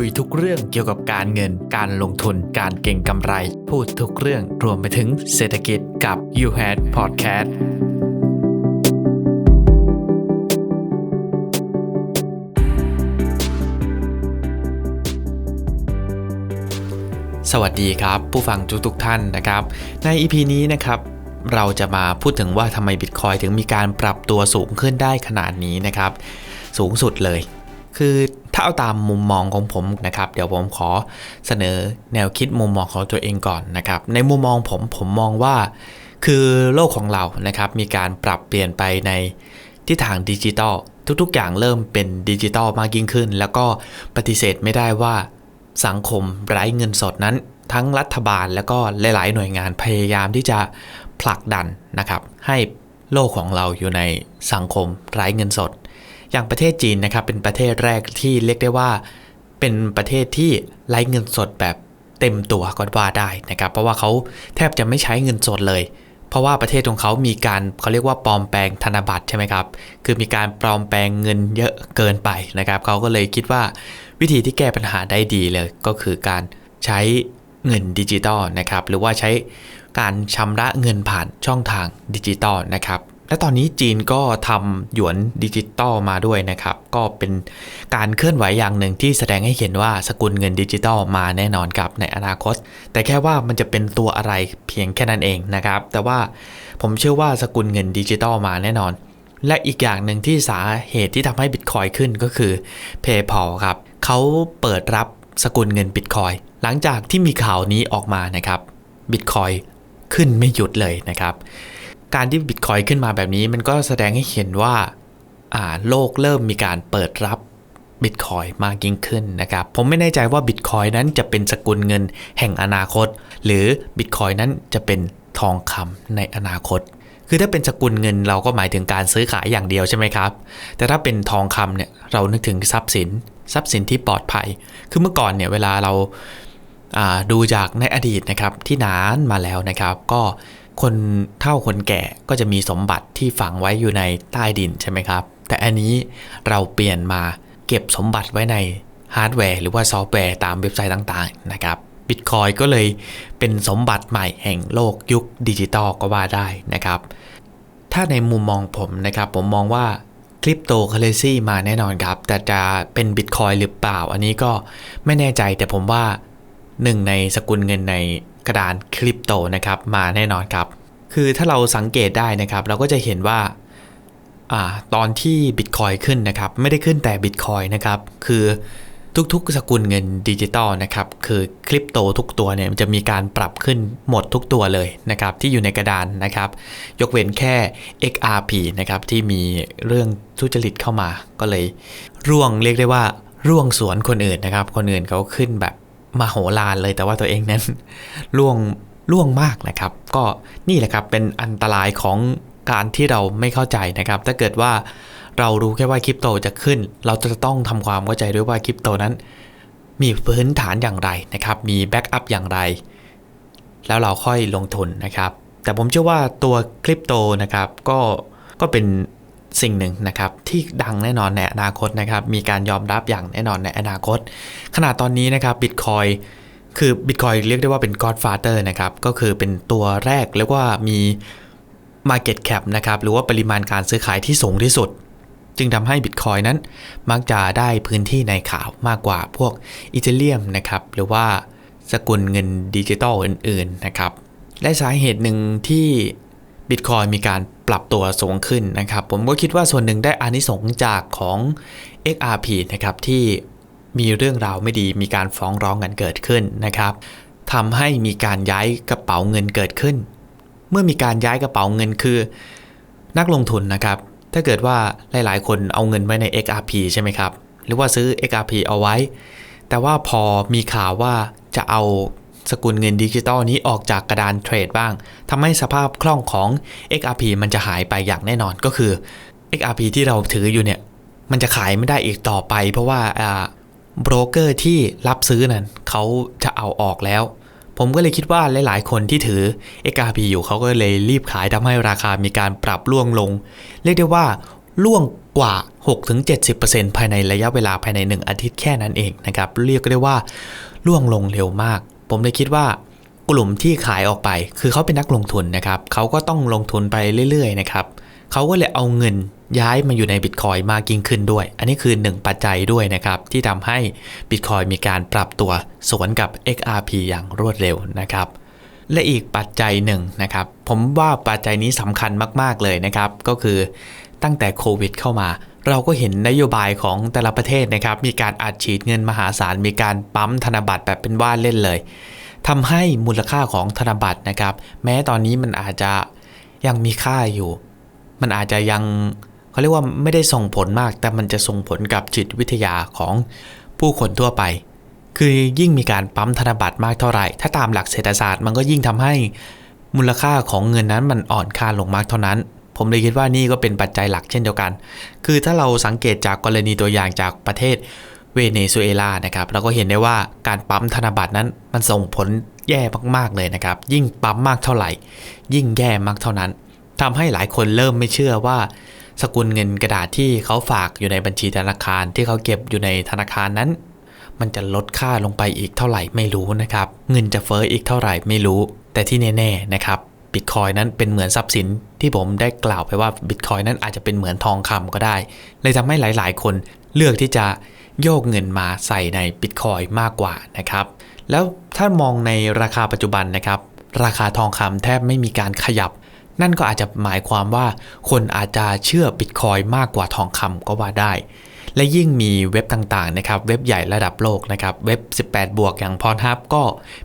คุยทุกเรื่องเกี่ยวกับการเงิน การลงทุน การเก่งกำไร พูดทุกเรื่องรวมไปถึงเศรษฐกิจกับ You Had Podcast สวัสดีครับผู้ฟังทุกทุกๆท่านนะครับ ใน EP นี้นะครับเราจะมาพูดถึงว่าทำไมบิตคอยถึงมีการปรับตัวสูงขึ้นได้ขนาดนี้นะครับ สูงสุดเลย คือถ้าเอาตามมุมมองของผมนะครับ เดี๋ยวผมขอเสนอแนวคิดมุมมองของตัวเองก่อนนะครับ ในมุมมองผมผมมองว่า คือโลกของเรานะครับ มีการปรับเปลี่ยนไปในทิศทางดิจิทัลทุกๆ อย่างเริ่มเป็นดิจิทัลมากยิ่งขึ้น แล้วก็ปฏิเสธไม่ได้ว่าสังคมไร้เงินสดนั้น ทั้งรัฐบาลแล้วก็หลายๆ หน่วยงานพยายามที่จะผลักดันนะครับ ให้โลกของเราอยู่ในสังคมไร้เงินสด อย่างประเทศจีนนะครับเป็นประเทศแรกที่เรียกได้ว่า เป็นประเทศที่ไร้เงินสดแบบเต็มตัวก็ว่าได้นะครับ เพราะว่าเขาแทบจะไม่ใช้เงินสดเลย เพราะว่าประเทศของเขามีการเขาเรียกว่าปลอมแปลงธนบัตรใช่ไหมครับ คือมีการปลอมแปลงเงินเยอะเกินไปนะครับ เขาก็เลยคิดว่าวิธีที่แก้ปัญหาได้ดีเลยก็คือการใช้เงินดิจิตอลนะครับ หรือว่าใช้การชำระเงินผ่านช่องทางดิจิตอลนะครับ และตอนนี้จีนก็ทำหยวนดิจิตอลมาด้วยนะครับ ก็เป็นการเคลื่อนไหวอย่างหนึ่งที่แสดงให้เห็นว่าสกุลเงินดิจิตอลมาแน่นอนครับในอนาคต แต่แค่ว่ามันจะเป็นตัวอะไรเพียงแค่นั้นเองนะครับ แต่ว่าผมเชื่อว่าสกุลเงินดิจิตอลมาแน่นอน และอีกอย่างหนึ่งที่สาเหตุที่ทำให้บิตคอยขึ้นก็คือ PayPal ครับเขาเปิดรับสกุลเงินบิตคอยหลังจากที่มีข่าวนี้ออกมานะครับบิตคอยขึ้นไม่หยุดเลยนะครับ การที่บิตคอยขึ้นมาแบบนี้มันก็แสดงให้เห็นว่าโลกเริ่มมีการเปิดรับบิตคอยมากยิ่งขึ้นนะครับ ผมไม่แน่ใจว่าบิตคอยนั้นจะเป็นสกุลเงินแห่งอนาคต หรือบิตคอยนั้นจะเป็นทองคำในอนาคต คือถ้าเป็นสกุลเงินเราก็หมายถึงการซื้อขายอย่างเดียวใช่ไหมครับ แต่ถ้าเป็นทองคำเนี่ยเรานึกถึงทรัพย์สิน ทรัพย์สินที่ปลอดภัย คือเมื่อก่อนเนี่ยเวลาเราดูจากในอดีตนะครับที่นานมาแล้วนะครับ ก็ คนเฒ่าคนแก่ก็จะมีสมบัติที่ฝังไว้อยู่ในใต้ดินใช่ไหมครับ แต่อันนี้เราเปลี่ยนมาเก็บสมบัติไว้ในฮาร์ดแวร์หรือว่าซอฟต์แวร์ตามเว็บไซต์ต่างๆนะครับบิตคอยก็เลยเป็นสมบัติใหม่แห่งโลกยุคดิจิตอลก็ว่าได้นะครับ ถ้าในมุมมองผมนะครับ ผมมองว่าคริปโตเคอเรซีมาแน่นอนครับ แต่จะเป็นบิตคอยหรือเปล่า อันนี้ก็ไม่แน่ใจแต่ผมว่าหนึ่งในสกุลเงินใน กระดานคริปโตนะครับมาแน่นอนครับ คือถ้าเราสังเกตได้นะครับ เราก็จะเห็นว่าอตอนที่บิตคอยขึ้นนะครับ ไม่ได้ขึ้นแต่บิตคอยนะครับ คือทุกๆ สกุลเงินดิจิตอลนะครับ คือคริปโตทุกตัวเนี่ยมันจะมีการปรับขึ้นหมดทุกตัวเลยนะครับ ที่อยู่ในกระดานนะครับ ยกเว้นแค่ XRP นะครับ ที่มีเรื่องทุจริตเข้ามา ก็เลย ร่วงเรียกได้ว่าร่วงสวนคนอื่นนะครับ คนอื่นเขาขึ้นแบบ มาโหฬารเลยแต่ว่าตัวเองนั้นล่วงล่วงมากนะครับ ก็นี่แหละครับเป็นอันตรายของการที่เราไม่เข้าใจนะครับ ถ้าเกิดว่าเรารู้แค่ว่าคริปโตจะขึ้น เราจะต้องทำความเข้าใจด้วยว่าคริปโตนั้น มีพื้นฐานอย่างไรนะครับ มีแบ็กอัพอย่างไร แล้วเราค่อยลงทุนนะครับ แต่ผมเชื่อว่าตัวคริปโตนะครับก็ก็เป็น สิ่งหนึ่งนะครับที่ดังแน่นอนในอนาคตนะครับมีการยอมรับอย่างแน่นอนในอนาคตขณะตอนนี้นะครับบิตคอยคือบิตคอยเรียกได้ว่าเป็น Godfather นะครับก็คือเป็นตัวแรกเรียกว่ามี Market Cap นะครับหรือว่าปริมาณการซื้อขายที่สูงที่สุด จึงทำให้บิตคอยนั้นมักจะได้พื้นที่ในข่าวมากกว่าพวกอีเทเรียมนะครับหรือว่าสกุลเงินดิจิตอลอื่นๆนะครับและสาเหตุหนึ่งที่ บิตคอยมีการปรับตัวสูงขึ้นนะครับ ผมก็คิดว่าส่วนหนึ่งได้อานิสงจากของ XRP นะครับ ที่มีเรื่องราวไม่ดีมีการฟ้องร้องกันเกิดขึ้นนะครับทำให้มีการย้ายกระเป๋าเงินเกิดขึ้น เมื่อมีการย้ายกระเป๋าเงินคือ นักลงทุนนะครับ ถ้าเกิดว่าหลายๆ คนเอาเงินไว้ใน XRP ใช่ไหมครับ หรือว่าซื้อ XRP เอาไว้ แต่ว่าพอมีข่าวว่าจะเอา สกุลเงินดิจิตอลนี้ออกจากกระดานเทรดบ้างทำให้สภาพคล่องของ XRP มันจะหายไปอย่างแน่นอนก็คือ XRP ที่เราถืออยู่เนี่ย มันจะขายไม่ได้อีกต่อไป เพราะว่าโบรกเกอร์ที่รับซื้อนั้นเขาจะเอาออกแล้ว ผมก็เลยคิดว่าหลาย ๆ คนที่ถือ XRP อยู่เขาก็เลยรีบขายทำให้ราคามีการปรับล่วงลง เรียกได้ว่าล่วงกว่า 6-70%ภายในระยะเวลาภายใน 1 อาทิตย์แค่นั้นเองนะครับ เรียกได้ว่าล่วงลงเร็วมาก ผมเลยคิดว่ากลุ่มที่ขายออกไป คือเขาเป็นนักลงทุนนะครับเขาก็ต้องลงทุนไปเรื่อยๆนะครับเขาก็เลยเอาเงินย้ายมาอยู่ในบิตคอยมากยิ่งขึ้นด้วย อันนี้คือหนึ่งปัจจัยด้วยนะครับ ที่ทำให้บิตคอยมีการปรับตัวสวนกับ XRP อย่างรวดเร็วนะครับ และอีกปัจจัยหนึ่งนะครับ ผมว่าปัจจัยนี้สำคัญมาก ๆ เลยนะครับ ก็คือตั้งแต่โควิดเข้ามา เราก็เห็นนโยบายของแต่ละประเทศนะครับ มีการอัดฉีดเงินมหาศาล มีการปั๊มธนบัตรแบบเป็นว่าเล่นเลยทำให้มูลค่าของธนบัตรนะครับ แม้ตอนนี้มันอาจจะยังมีค่าอยู่ มันอาจจะยังเขาเรียกว่าไม่ได้ส่งผลมาก แต่มันจะส่งผลกับจิตวิทยาของผู้คนทั่วไป คือยิ่งมีการปั๊มธนบัตรมากเท่าไหร่ ถ้าตามหลักเศรษฐศาสตร์มันก็ยิ่งทำให้มูลค่าของเงินนั้นมันอ่อนค่าลงมากเท่านั้น ผมเลยคิดว่านี่ก็เป็นปัจจัยหลักเช่นเดียวกัน คือถ้าเราสังเกตจากกรณีตัวอย่างจากประเทศเวเนซุเอลานะครับเราก็เห็นได้ว่าการปั๊มธนบัตรนั้นมันส่งผลแย่มากๆเลยนะครับ ยิ่งปั๊มมากเท่าไหร่ ยิ่งแย่มากเท่านั้นทำให้หลายคนเริ่มไม่เชื่อว่า สกุลเงินกระดาษที่เขาฝากอยู่ในบัญชีธนาคารที่เขาเก็บอยู่ในธนาคารนั้น มันจะลดค่าลงไปอีกเท่าไหร่ไม่รู้นะครับ เงินจะเฟ้ออีกเท่าไหร่ไม่รู้ แต่ที่แน่ ๆนะครับ บิตคอยนั้นเป็นเหมือนทรัพย์สินที่ผมได้กล่าวไปว่าบิตคอยนั้นอาจจะเป็นเหมือนทองคำก็ได้ เลยทำให้หลาย ๆ คนเลือกที่จะโยกเงินมาใส่ในบิตคอยมากกว่านะครับ แล้วถ้ามองในราคาปัจจุบันนะครับ ราคาทองคำแทบไม่มีการขยับ นั่นก็อาจจะหมายความว่าคนอาจจะเชื่อบิตคอยมากกว่าทองคำก็ว่าได้และยิ่งมีเว็บต่างๆนะครับ เว็บใหญ่ระดับโลกนะครับ เว็บ 18 บวกอย่างพรทับก็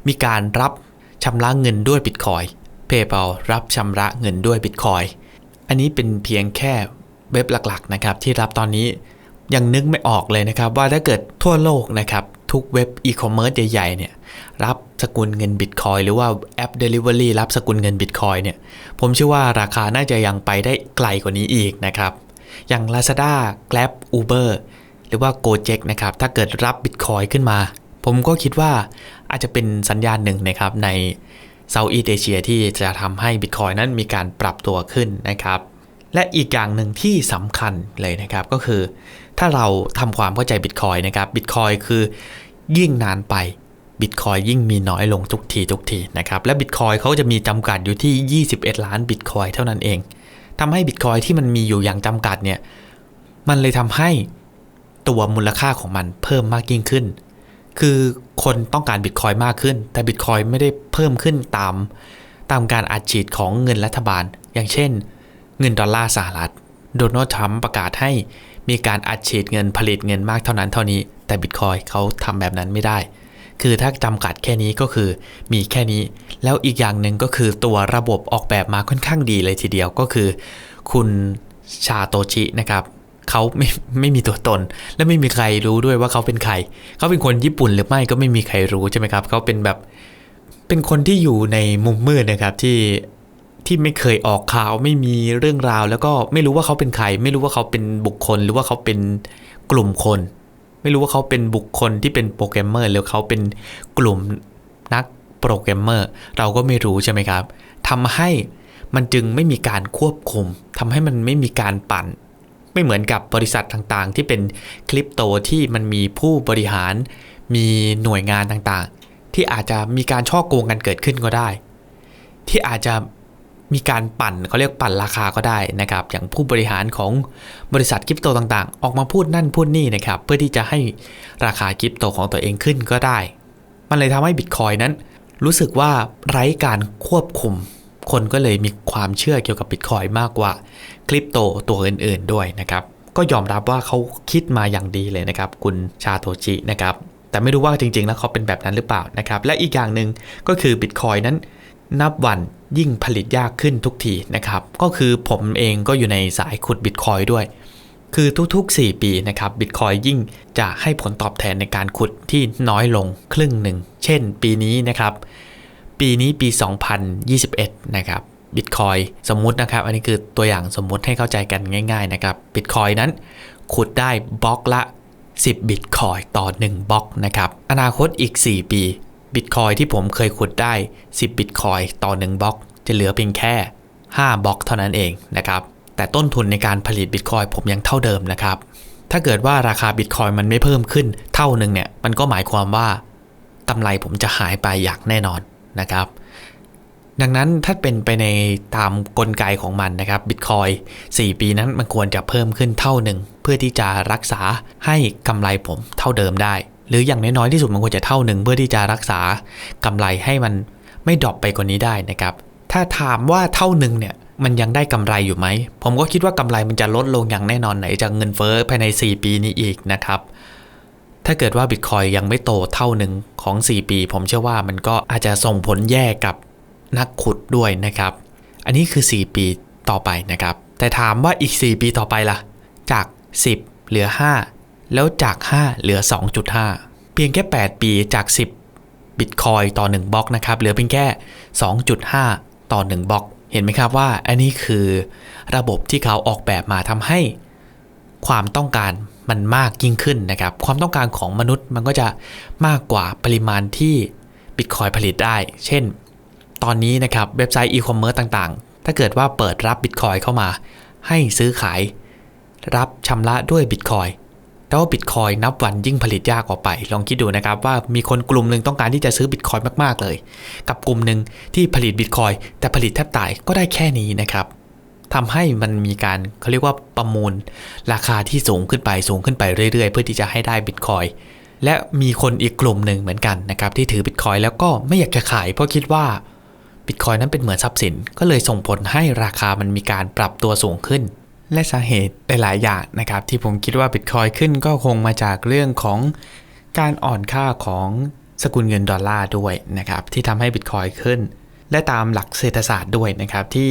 มีการรับชำระเงินด้วยบิตคอย PayPal รับชำระเงินด้วยบิตคอยอันนี้เป็นเพียงแค่เว็บหลักๆนะครับที่รับตอนนี้ยังนึกไม่ออกเลยนะครับ ว่าถ้าเกิดทั่วโลกนะครับทุกเว็บอีคอมเมิร์ซใหญ่ๆเนี่ยรับสกุลเงินบิตคอยหรือว่าแอป Delivery รับสกุลเงินบิตคอยเนี่ยผมเชื่อว่าราคาน่าจะยังไปได้ไกลกว่านี้อีกนะครับ อย่าง Lazada Grab Uber หรือว่า Gojek นะครับถ้าเกิดรับบิตคอยขึ้นมา ผมก็คิดว่าอาจจะเป็นสัญญาณหนึ่งนะครับใน เซาท์อีสเอเชียที่จะทำให้บิตคอยนั้นมีการปรับตัวขึ้นนะครับ และอีกอย่างหนึ่งที่สำคัญเลยนะครับก็คือ ถ้าเราทำความเข้าใจบิตคอยนะครับบิตคอยคือยิ่งนานไปบิตคอยยิ่งมีน้อยลงทุกทีทุกทีนะครับและบิตคอยเขาจะมีจำกัดอยู่ที่ 21 ล้านบิตคอยเท่านั้นเองทำให้บิตคอยที่มันมีอยู่อย่างจำกัดเนี่ยมันเลยทำให้ตัวมูลค่าของมันเพิ่มมากยิ่งขึ้น คือคนต้องการบิตคอยมากขึ้น แต่บิตคอยไม่ได้เพิ่มขึ้นตาม ตามการอัดฉีดของเงินรัฐบาล อย่างเช่น เงินดอลลาร์สหรัฐ โดนัลด์ทรัมป์ประกาศให้มีการอัดฉีดเงินผลิตเงินมากเท่านั้นเท่านี้ แต่บิตคอยเขาทำแบบนั้นไม่ได้ คือถ้าจำกัดแค่นี้ก็คือมีแค่นี้ แล้วอีกอย่างหนึ่งก็คือตัวระบบออกแบบมาค่อนข้างดีเลยทีเดียวก็คือ คุณชาโตชินะครับ เขาไม่ไม่มีตัวตน และไม่มีใครรู้ด้วยว่าเขาเป็นใคร เขาเป็นคนญี่ปุ่นหรือไม่ก็ไม่มีใครรู้ใช่ไหมครับ เขาเป็นแบบเป็นคนที่อยู่ในมุมมืดนะครับที่ที่ไม่เคยออกข่าวไม่มีเรื่องราว แล้วก็ไม่รู้ว่าเขาเป็นใคร ไม่รู้ว่าเขาเป็นบุคคล หรือว่าเขาเป็นกลุ่มคน ไม่รู้ว่าเขาเป็นบุคคลที่เป็นโปรแกรมเมอร์หรือเขาเป็นกลุ่มนักโปรแกรมเมอร์เราก็ไม่รู้ใช่ไหมครับทำให้มันจึงไม่มีการควบคุมทำให้มันไม่มีการปั่น ไม่เหมือนกับบริษัทต่างๆ ที่เป็นคริปโตที่มันมีผู้บริหาร มีหน่วยงานต่างๆ ที่อาจจะมีการช่อโกงกันเกิดขึ้นก็ได้ ที่อาจจะมีการปั่นเขาเรียกปั่นราคาก็ได้นะครับ อย่างผู้บริหารของบริษัทคริปโตต่างๆ ออกมาพูดนั่นพูดนี่นะครับ เพื่อที่จะให้ราคาคริปโตของตัวเองขึ้นก็ได้ มันเลยทำให้บิตคอยนั้น รู้สึกว่าไร้การควบคุม คนก็เลยมีความเชื่อเกี่ยวกับบิตคอยมากกว่าคริปโตตัวอื่นๆด้วยนะครับ ก็ยอมรับว่าเขาคิดมาอย่างดีเลยนะครับ คุณชาโตจินะครับ แต่ไม่รู้ว่าจริง ๆ แล้วเขาเป็นแบบนั้นหรือเปล่านะครับ และอีกอย่างหนึ่งก็คือบิตคอยนั้นนับวันยิ่งผลิตยากขึ้นทุกทีนะครับ ก็คือผมเองก็อยู่ในสายขุดบิตคอยด้วย คือทุกๆ 4 ปีนะครับบิตคอยยิ่งจะให้ผลตอบแทนในการขุดที่น้อยลงครึ่งหนึ่ง เช่น ปีนี้นะครับ ปีนี้ปี 2021 นะครับบิตคอยสมมุตินะครับ อันนี้คือตัวอย่างสมมุติให้เข้าใจกันง่าย ๆ นะครับบิตคอยนั้น ขุดได้บล็อกละ 10บิตคอยต่อ 1บล็อกนะครับ อนาคตอีก 4 ปีบิตคอยที่ผมเคยขุดได้ 10บิตคอยต่อ 1บล็อก จะเหลือเพียงแค่ 5บล็อกเท่านั้นเองนะครับ แต่ต้นทุนในการผลิตบิตคอยผมยังเท่าเดิมนะครับ ถ้าเกิดว่าราคาบิตคอยมันไม่เพิ่มขึ้นเท่าหนึ่งเนี่ย มันก็หมายความว่ากำไรผมจะหายไปอย่างแน่นอน นะครับ ดังนั้นถ้าเป็นไปในตามกลไกของมันนะครับบิตคอย4ปีนั้นมันควรจะเพิ่มขึ้นเท่าหนึ่ง เพื่อที่จะรักษาให้กำไรผมเท่าเดิมได้ หรืออย่างน้อยๆที่สุดมันควรจะเท่าหนึ่งเพื่อที่จะรักษากำไรให้มันไม่ดรอปไปกว่านี้ได้นะครับ ถ้าถามว่าเท่าหนึ่งเนี่ยมันยังได้กำไรอยู่ไหม ผมก็คิดว่ากำไรมันจะลดลงอย่างแน่นอนไหนจากเงินเฟ้อภายใน 4 ปีนี้อีกนะครับ ถ้าเกิดว่าบิตคอยยังไม่โตเท่าหนึ่งของ 4 ปี ผมเชื่อว่ามันก็อาจจะส่งผลแย่กับนักขุดด้วยนะครับ อันนี้คือ 4 ปีต่อไปนะครับ แต่ถามว่าอีก 4 ปีต่อไปล่ะ จาก 10 เหลือ 5 แล้วจาก 5 เหลือ 2.5 เพียงแค่ 8 ปีจาก 10 บิตคอยต่อ 1บล็อกนะครับ เหลือเพียงแค่ 2.5 ต่อ 1บล็อก เห็นไหมครับว่าอันนี้คือระบบที่เขาออกแบบมาทำให้ ความต้องการ มันมากยิ่งขึ้นนะครับ ความต้องการของมนุษย์มันก็จะมากกว่าปริมาณที่บิตคอยผลิตได้ เช่น ตอนนี้นะครับเว็บไซต์อีคอมเมิร์ซต่างๆ ถ้าเกิดว่าเปิดรับบิตคอยเข้ามา ให้ซื้อขาย รับชำระด้วยบิตคอยแต่ว่าบิตคอยนับวันยิ่งผลิตยากออกไป ลองคิดดูนะครับว่ามีคนกลุ่มหนึ่งต้องการที่จะซื้อบิตคอยมากๆเลย กับกลุ่มหนึ่งที่ผลิตบิตคอยแต่ผลิตแทบตายก็ได้แค่นี้นะครับ ทำให้มันมีการเขาเรียกว่าประมูล ราคาที่สูงขึ้นไปสูงขึ้นไปเรื่อยๆ เพื่อที่จะให้ได้บิตคอยและมีคนอีกกลุ่มหนึ่งเหมือนกันนะครับที่ถือบิตคอยแล้วก็ไม่อยากจะขายเพราะคิดว่าบิตคอยนั้นเป็นเหมือนทรัพย์สิน ก็เลยส่งผลให้ราคามันมีการปรับตัวสูงขึ้น และสาเหตุหลายๆอย่างนะครับที่ผมคิดว่าบิตคอยขึ้นก็คงมาจากเรื่องของการอ่อนค่าของสกุลเงินดอลลาร์ด้วยนะครับที่ทำให้บิตคอยขึ้น และตามหลักเศรษฐศาสตร์ด้วยนะครับที่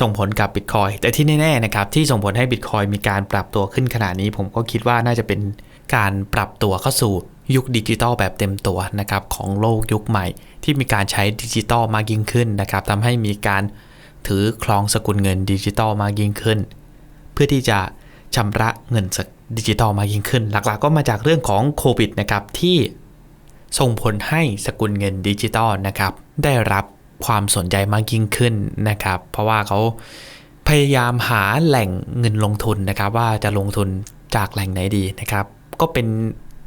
ส่งผลกับบิตคอยแต่ที่แน่ๆนะครับที่ส่งผลให้บิตคอยมีการปรับตัวขึ้นขนาดนี้ ผมก็คิดว่าน่าจะเป็นการปรับตัวเข้าสู่ยุคดิจิตอลแบบเต็มตัวนะครับของโลกยุคใหม่ ที่มีการใช้ดิจิตอลมากยิ่งขึ้นนะครับทำให้มีการถือครองสกุลเงินดิจิตอลมากยิ่งขึ้น เพื่อที่จะชำระเงินดิจิตอลมากยิ่งขึ้น หลักๆ ก็มาจากเรื่องของโควิดนะครับที่ส่งผลให้สกุลเงินดิจิตอลนะครับได้รับ ความสนใจมากยิ่งขึ้นนะครับ เพราะว่าเขาพยายามหาแหล่งเงินลงทุนนะครับ ว่าจะลงทุนจากแหล่งไหนดีนะครับ ก็เป็น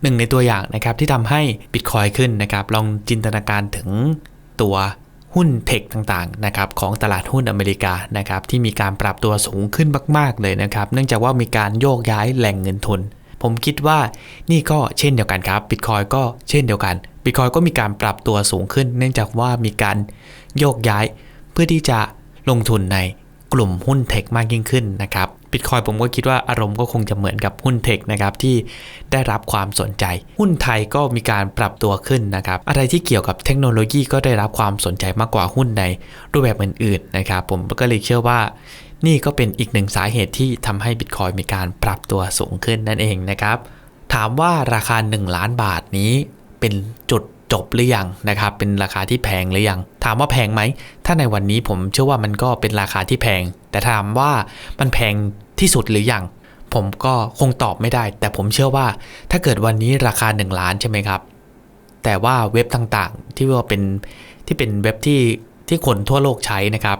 หนึ่งในตัวอย่างนะครับที่ทำให้บิตคอยขึ้นนะครับ ลองจินตนาการถึงตัวหุ้นเทคต่างๆนะครับของตลาดหุ้นอเมริกานะครับที่มีการปรับตัวสูงขึ้นมาก ๆ เลยนะครับ เนื่องจากว่ามีการโยกย้ายแหล่งเงินทุน ผมคิดว่านี่ก็เช่นเดียวกันครับบิตคอยก็เช่นเดียวกันบิตคอยก็มีการปรับตัวสูงขึ้น เนื่องจากว่ามีการ โยกย้าย เพื่อที่จะลงทุนในกลุ่มหุ้นเทคมากยิ่งขึ้นนะครับบิตคอยผมก็คิดว่าอารมณ์ก็คงจะเหมือนกับหุ้นเทคนะครับที่ได้รับความสนใจ หุ้นไทยก็มีการปรับตัวขึ้นนะครับอะไรที่เกี่ยวกับเทคโนโลยีก็ได้รับความสนใจมากกว่าหุ้นในรูปแบบอื่นๆนะครับผมก็เลยเชื่อว่านี่ก็เป็นอีกหนึ่งสาเหตุที่ทำให้บิตคอยมีการปรับตัวสูงขึ้นนั่นเองนะครับถามว่าราคา 1 ล้านบาทนี้เป็นจุด จบหรือยังนะครับเป็นราคาที่แพงหรือยัง ถามว่าแพงไหม ถ้าในวันนี้ผมเชื่อว่ามันก็เป็นราคาที่แพง แต่ถามว่ามันแพงที่สุดหรือยัง ผมก็คงตอบไม่ได้ แต่ผมเชื่อว่าถ้าเกิดวันนี้ราคา 1 ล้านใช่ไหมครับ แต่ว่าเว็บต่างๆ ที่ว่าเป็นที่เป็นเว็บที่ที่คนทั่วโลกใช้นะครับ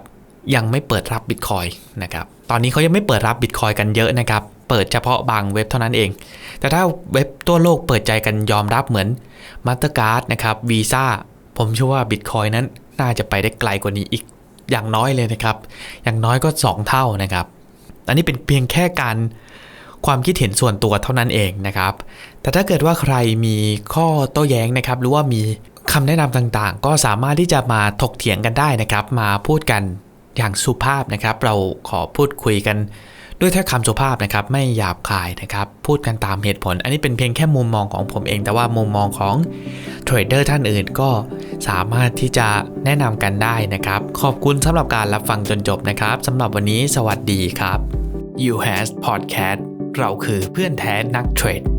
ยังไม่เปิดรับบิตคอยนะครับ ตอนนี้เขายังไม่เปิดรับบิตคอยกันเยอะนะครับ เปิดเฉพาะบางเว็บเท่านั้นเอง แต่ถ้าเว็บทั่วโลกเปิดใจกันยอมรับเหมือนมาสเตอร์การ์ดนะครับวีซ่าผมเชื่อว่าบิตคอยนั้นน่าจะไปได้ไกลกว่านี้อีกอย่างน้อยเลยนะครับ อย่างน้อยก็ 2 เท่านะครับ อันนี้เป็นเพียงแค่การความคิดเห็นส่วนตัวเท่านั้นเองนะครับ แต่ถ้าเกิดว่าใครมีข้อโต้แย้งนะครับ หรือว่ามีคำแนะนำต่างๆ ก็สามารถที่จะมาถกเถียงกันได้นะครับ มาพูดกันอย่างสุภาพนะครับ เราขอพูดคุยกัน ด้วยถ้อยคำสุภาพนะครับไม่หยาบคายนะครับพูดกันตามเหตุผล อันนี้เป็นเพียงแค่มุมมองของผมเอง แต่ว่ามุมมองของเทรดเดอร์ท่านอื่นก็สามารถที่จะแนะนำกันได้นะครับ ขอบคุณสำหรับการรับฟังจนจบนะครับสำหรับวันนี้สวัสดีครับ You Has Podcast เราคือเพื่อนแท้นักเทรด